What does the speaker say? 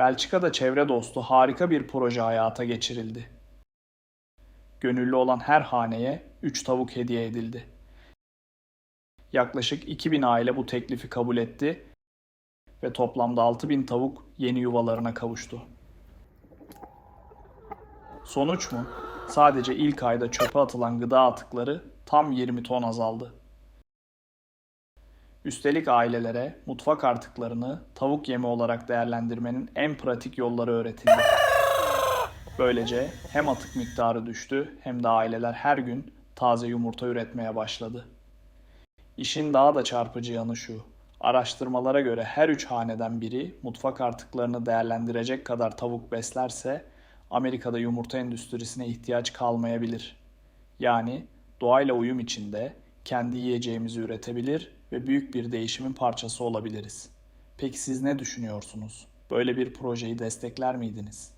Belçika'da çevre dostu harika bir proje hayata geçirildi. Gönüllü olan her haneye 3 tavuk hediye edildi. Yaklaşık 2000 aile bu teklifi kabul etti ve toplamda 6000 tavuk yeni yuvalarına kavuştu. Sonuç mu? Sadece ilk ayda çöpe atılan gıda atıkları tam 20 ton azaldı. Üstelik ailelere mutfak artıklarını tavuk yemi olarak değerlendirmenin en pratik yolları öğretildi. Böylece hem atık miktarı düştü hem de aileler her gün taze yumurta üretmeye başladı. İşin daha da çarpıcı yanı şu. Araştırmalara göre her üç haneden biri mutfak artıklarını değerlendirecek kadar tavuk beslerse Amerika'da yumurta endüstrisine ihtiyaç kalmayabilir. Yani doğayla uyum içinde kendi yiyeceğimizi üretebilir ve büyük bir değişimin parçası olabiliriz. Peki siz ne düşünüyorsunuz? Böyle bir projeyi destekler miydiniz?